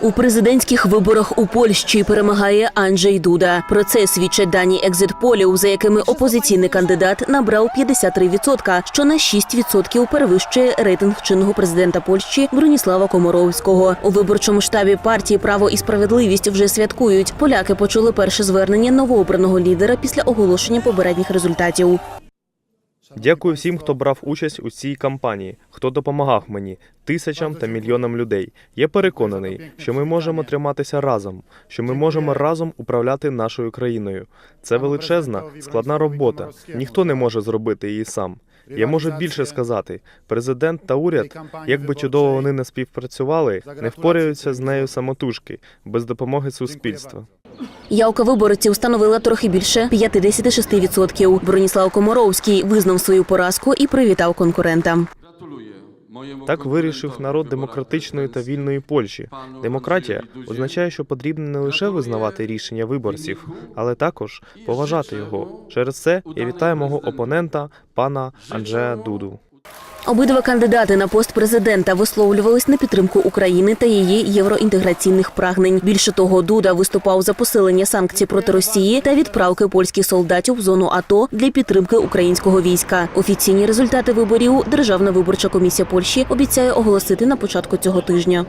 У президентських виборах у Польщі перемагає Анджей Дуда. Про це свідчать дані екзит-полів, за якими опозиційний кандидат набрав 53%, що на 6% перевищує рейтинг чинного президента Польщі Броніслава Комаровського. У виборчому штабі партії Право і справедливість вже святкують. Поляки почули перше звернення новообраного лідера після оголошення попередніх результатів. Дякую всім, хто брав участь у цій кампанії, хто допомагав мені, тисячам та мільйонам людей. Я переконаний, що ми можемо триматися разом, що ми можемо разом управляти нашою країною. Це величезна, складна робота. Ніхто не може зробити її сам. Я можу більше сказати: президент та уряд, як би чудово вони не співпрацювали, не впораються з нею самотужки без допомоги суспільства. Явка виборців становила трохи більше 56%. Броніслав Комаровський визнав свою поразку і привітав конкурента. Так вирішив народ демократичної та вільної Польщі. Демократія означає, що потрібно не лише визнавати рішення виборців, але також поважати його. Через це я вітаю мого опонента, пана Анджея Дуду. Обидва кандидати на пост президента висловлювались на підтримку України та її євроінтеграційних прагнень. Більше того, Дуда виступав за посилення санкцій проти Росії та відправки польських солдатів в зону АТО для підтримки українського війська. Офіційні результати виборів Державна виборча комісія Польщі обіцяє оголосити на початку цього тижня.